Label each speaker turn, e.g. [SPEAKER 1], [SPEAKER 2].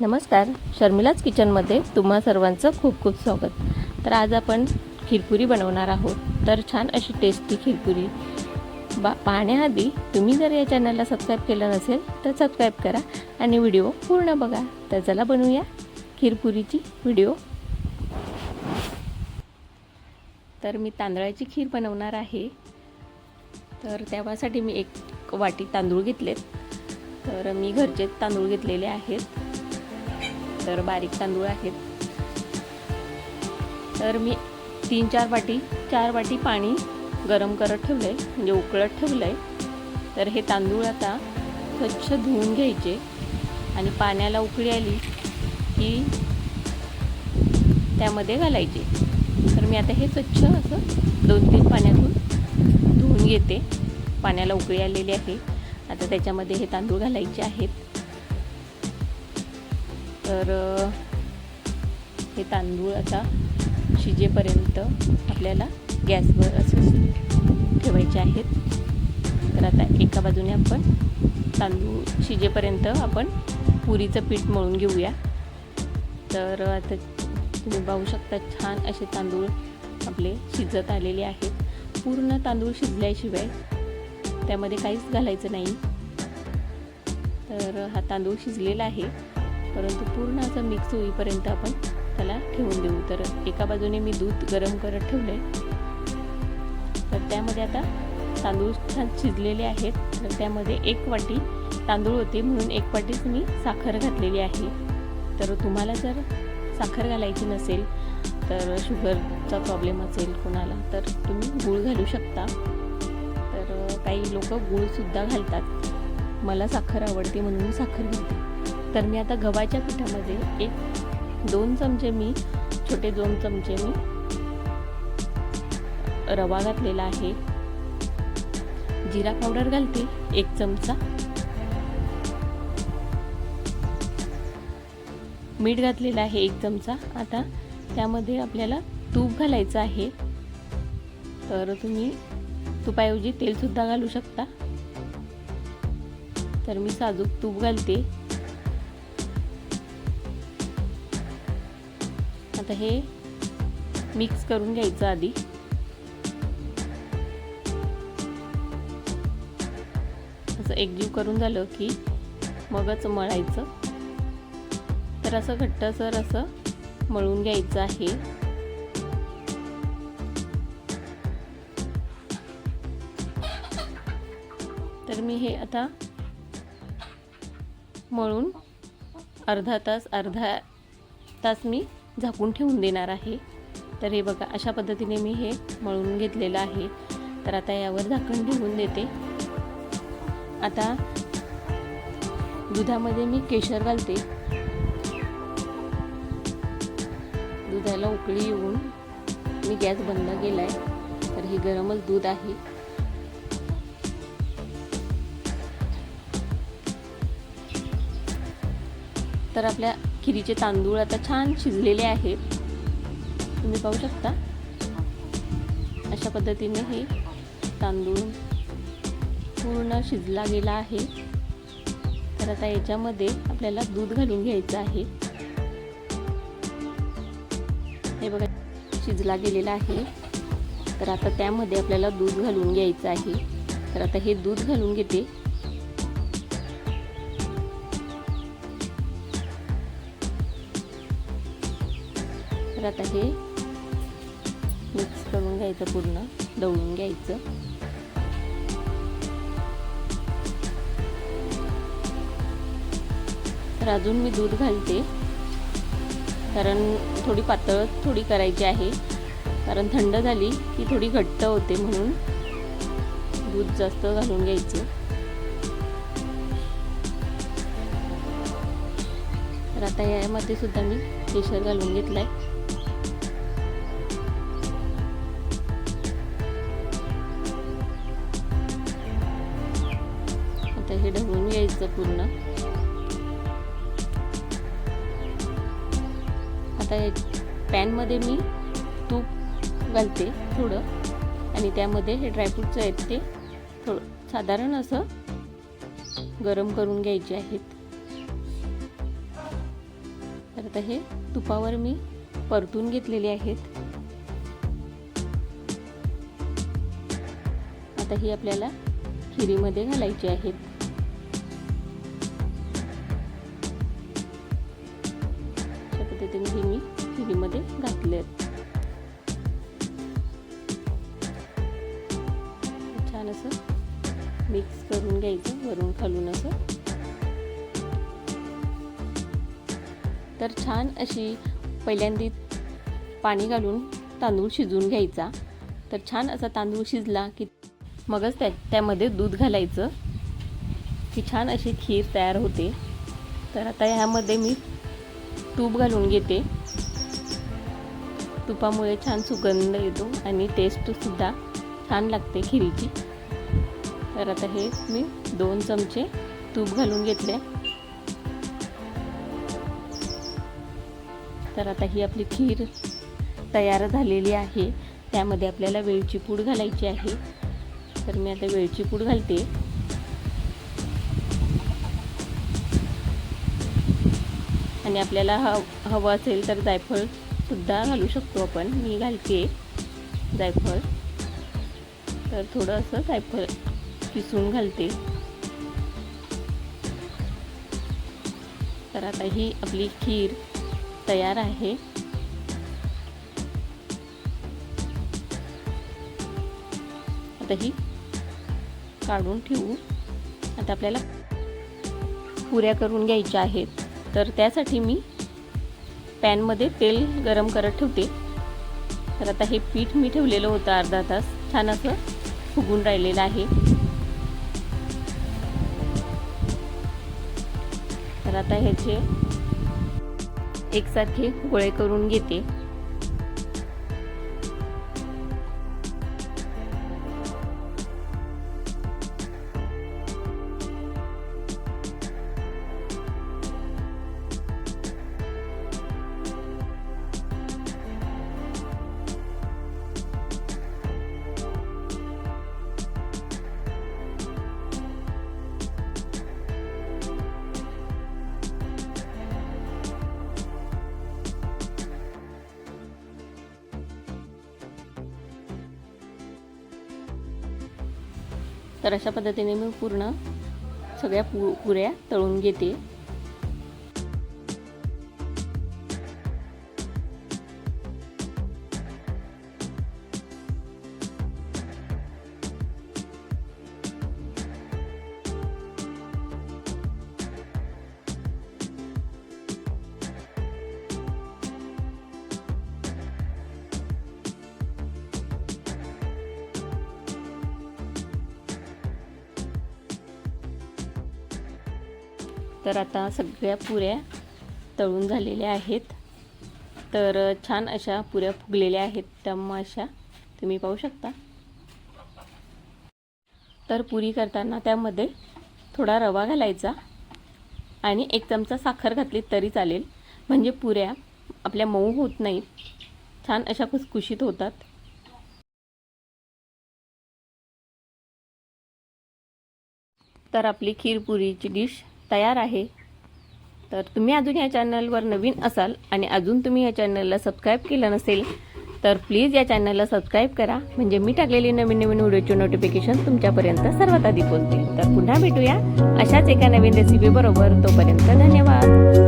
[SPEAKER 1] नमस्कार शर्मिलाच किचनमध्ये तुम्हा सर्वांचं खूप खूप स्वागत. तर आज आपण खिरपुरी बनवणार आहोत. तर छान अशी टेस्टी खिरपुरी. बा पाहण्याआधी तुम्ही जर या चॅनलला सबस्क्राईब केलं नसेल तर सबस्क्राईब करा आणि व्हिडिओ पूर्ण बघा. तर चला बनवूया खिरपुरीची व्हिडिओ तर मी तांदळाची खीर बनवणार आहे. तर त्यासाठी मी एक वाटी तांदूळ घेतलेत. तर मी घरचे तांदूळ घेतलेले आहेत. तर बारीक तांदूळ आहेत. तर मी तीन चार वाटी चार वाटी पाणी गरम करत ठेवलं आहे म्हणजे उकळत ठेवलं आहे तर हे तांदूळ आता स्वच्छ धुवून घ्यायचे. आणि पाण्याला उकळी आली की त्यामध्ये घालायचे. तर मी आता हे स्वच्छ असं दोन तीन पाण्यातून धुवून घेते. पाण्याला उकळी आलेली आहे. आता त्याच्यामध्ये हे तांदूळ घालायचे आहेत. तर हे तांदूळ आता शिजेपर्यंत आपल्याला गॅसवर असं ठेवायचे आहेत. तर आता एका बाजूने आपण तांदूळ शिजेपर्यंत आपण पुरीचं पीठ मळून घेऊया. तर आता तुम्ही पाहू शकता छान असे तांदूळ आपले शिजत आलेले आहेत. पूर्ण तांदूळ शिजल्याशिवाय त्यामध्ये काहीच घालायचं नाही. तर हा तांदूळ शिजलेला आहे. परंतु पूर्ण असं मिक्स होईपर्यंत आपण त्याला ठेवून देऊ. तर एका बाजूने मी दूध गरम करत ठेवले. तर त्यामध्ये आता तांदूळ छान शिजलेले आहेत. तर त्यामध्ये एक वाटी तांदूळ होते म्हणून एक वाटीच मी साखर घातलेली आहे. तर तुम्हाला जर साखर घालायची नसेल तर शुगरचा प्रॉब्लेम असेल कोणाला तर तुम्ही गूळ घालू शकता. तर काही लोक गूळसुद्धा घालतात. मला साखर आवडते म्हणून मी साखर घालते तर मी आता गव्हाच्या पिठामध्ये एक दोन चमचे मी छोटे दोन चमचे मी रवा घातलेला आहे. जिरा पावडर घालते एक चमचा. मीठ घातलेलं आहे एक चमचा. आता त्यामध्ये आपल्याला तूप घालायचं आहे. तर तुम्ही तुपाऐवजी तेलसुद्धा घालू शकता. तर मी साजूक तूप घालते. आता हे मिक्स करून घ्यायचं आधी. असं एकजीव करून झालं की मगच मळायचं. तर असं घट्टसर असं मळून घ्यायचं आहे. तर मी हे आता मळून अर्धा तास अर्धा तास मी झाकून ठेवून देणार आहे. तर हे बघा अशा पद्धतीने मी हे मळून घेतलेलं आहे. तर आता यावर झाकण ठेवून देते. आता दुधामध्ये मी केशर घालते. दुधाला उकळी येऊन मी गॅस बंद केला आहे तर हे गरमच दूध आहे. तर आपल्या खिरीचे तांदूळ आता छान शिजलेले आहेत तुम्ही पाहू शकता. अशा पद्धतीने हे तांदूळ पूर्ण शिजला गेला आहे. तर आता याच्यामध्ये आपल्याला दूध घालून घ्यायचं आहे. हे बघा शिजला गेलेला आहे. तर आता त्यामध्ये आपल्याला दूध घालून घ्यायचं आहे. तर आता हे दूध घालून घेते. तर आता हे मिक्स करून घ्यायचं पूर्ण. दळून घ्यायचं. तर अजून मी दूध घालते. कारण थोडी पातळ थोडी करायची आहे. कारण थंड झाली की थोडी घट्ट होते म्हणून दूध जास्त घालून घ्यायचं. तर आता यामध्ये सुद्धा मी केशर घालून घेतला आहे घ्यायचं पूर्ण. आता पॅनमध्ये मी तूप घालते थोडं आणि त्यामध्ये हे ड्रायफ्रूटचं आहेत ते थोडं साधारण असं गरम करून घ्यायचे आहेत. तर आता हे तुपावर मी परतून घेतलेले आहेत. आता ही आपल्याला खिरीमध्ये घालायची आहेत. अशा मी खिरीमध्ये घातले छान असं मिक्स करून घ्यायचं वरून खालून असं. तर छान अशी पहिल्यांदी पाणी घालून तांदूळ शिजवून घ्यायचा. तर छान असा तांदूळ शिजला की मगच त्या त्यामध्ये दूध घालायचं. की छान अशी खीर तयार होते. तर आता ह्यामध्ये मी तूप घालून घेते. तुपामुळे छान सुगंध येतो आणि टेस्टसुद्धा छान लागते खिरीची. तर आता हे मी दोन चमचे तूप घालून घेतले. तर आता ही आपली खीर तयार झालेली आहे. त्यामध्ये आपल्याला वेलची पूड घालायची आहे. तर मी आता वेलची पूड घालते. आणि आपल्याला ह हवं असेल तर जायफळसुद्धा घालू शकतो आपण. मी घालते जायफळ. तर थोडं असं जायफळ किसून घालते. तर आता ही आपली खीर तयार आहे. आता ही काढून ठेवू. आता आपल्याला पुऱ्या करून घ्यायच्या आहेत. तर त्यासाठी मी पॅनमध्ये तेल गरम करत ठेवते. तर आता हे पीठ मी ठेवलेलं होतं अर्धा तास. छान असं फुगून राहिलेलं आहे. तर आता ह्याचे एकसारखे गोळे करून घेते. तर अशा पद्धतीने मी पूर्ण सगळ्या पु पुऱ्या तळून घेते. तर आता सगळ्या पुऱ्या तळून झालेल्या आहेत. तर छान अशा पुऱ्या फुगलेल्या आहेत. त्यामुळे अशा तुम्ही पाहू शकता. तर पुरी करताना त्यामध्ये थोडा रवा घालायचा आणि एक चमचा साखर घातली तरी चालेल. म्हणजे पुऱ्या आपल्या मऊ होत नाहीत. छान अशा खुसखुशीत होतात. तर आपली खीरपुरीची डिश तयार आहे. तर तुम्ही अजून या चॅनलवर नवीन असाल आणि अजून तुम्ही या चॅनलला सबस्क्राईब केलं नसेल तर प्लीज या चॅनलला सबस्क्राईब करा. म्हणजे मी टाकलेली नवीन नवीन व्हिडिओचे नोटिफिकेशन तुमच्यापर्यंत सर्वात आधी पोहोचतील. तर पुन्हा भेटूया अशाच एका नवीन रेसिपी बरोबर. तोपर्यंत धन्यवाद.